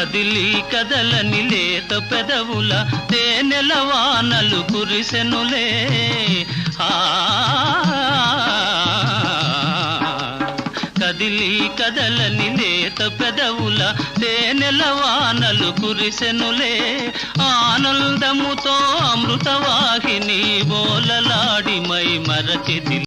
కదిలి కదలని లేత పెదవుల తేనెల వానలు కురిసెనులే. కదిలి కదలని లేత పెదవుల తేనెల వానలు కురిసెనులే. ఆనందముతో అమృతవాహిని బోలలాడి మై మరచిది